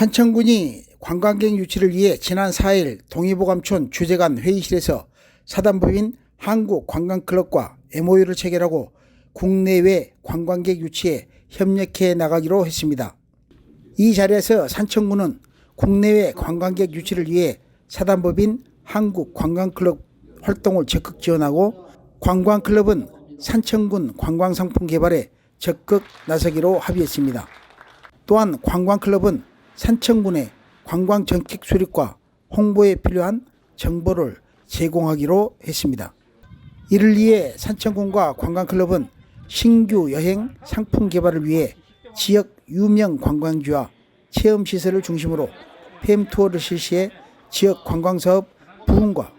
산청군이 관광객 유치를 위해 지난 4일 동의보감촌 주재관 회의실에서 사단법인 한국관광클럽과 MOU를 체결하고 국내외 관광객 유치에 협력해 나가기로 했습니다. 이 자리에서 산청군은 국내외 관광객 유치를 위해 사단법인 한국관광클럽 활동을 적극 지원하고 관광클럽은 산청군 관광상품 개발에 적극 나서기로 합의했습니다. 또한 관광클럽은 산청군의 관광 정책 수립과 홍보에 필요한 정보를 제공하기로 했습니다. 이를 위해 산청군과 관광클럽은 신규 여행 상품 개발을 위해 지역 유명 관광지와 체험시설을 중심으로 팸투어를 실시해 지역 관광사업 부흥과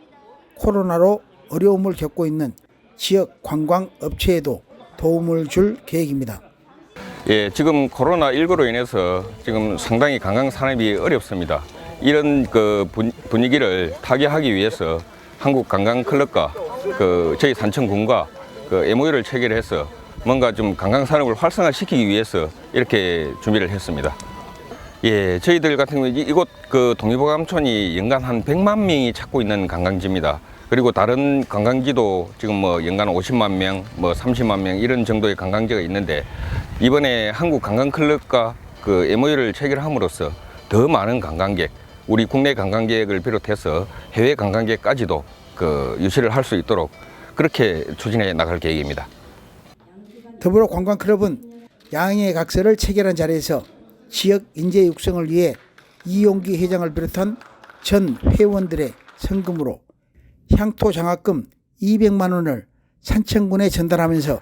코로나로 어려움을 겪고 있는 지역 관광업체에도 도움을 줄 계획입니다. 예, 지금 코로나 19로 인해서 지금 상당히 관광 산업이 어렵습니다. 이런 그 분- 분위기를 타개하기 위해서 한국 관광 클럽과 그 저희 산청군과 그 MOU를 체결해서 뭔가 좀 관광 산업을 활성화시키기 위해서 이렇게 준비를 했습니다. 예, 저희들 같은 경우 이- 이곳 그 동의보감촌이 연간 한 100만 명이 찾고 있는 관광지입니다. 그리고 다른 관광지도 지금 뭐 연간 50만 명, 뭐 30만 명 이런 정도의 관광지가 있는데 이번에 한국 관광클럽과 그 MOU를 체결함으로써 더 많은 관광객, 우리 국내 관광객을 비롯해서 해외 관광객까지도 그 유치를 할 수 있도록 그렇게 추진해 나갈 계획입니다. 더불어 관광클럽은 양해 각서를 체결한 자리에서 지역 인재 육성을 위해 이용기 회장을 비롯한 전 회원들의 성금으로 향토 장학금 200만 원을 산청군에 전달하면서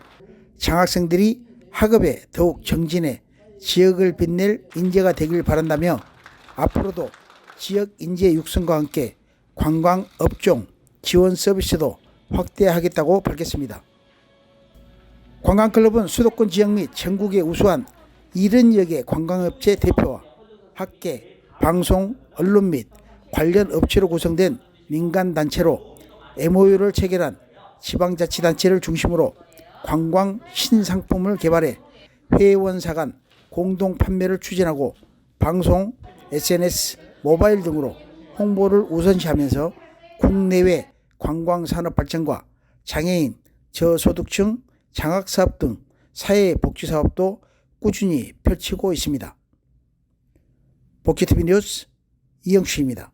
장학생들이 학업에 더욱 정진해 지역을 빛낼 인재가 되길 바란다며 앞으로도 지역 인재 육성과 함께 관광 업종 지원 서비스도 확대하겠다고 밝혔습니다. 관광클럽은 수도권 지역 및 전국에 우수한 70여개 관광업체 대표와 학계, 방송, 언론 및 관련 업체로 구성된 민간단체로 MOU를 체결한 지방자치단체를 중심으로 관광 신상품을 개발해 회원사 간 공동 판매를 추진하고 방송, SNS, 모바일 등으로 홍보를 우선시하면서 국내외 관광 산업 발전과 장애인, 저소득층 장학사업 등 사회복지사업도 꾸준히 펼치고 있습니다. 복지TV 뉴스 이영수입니다.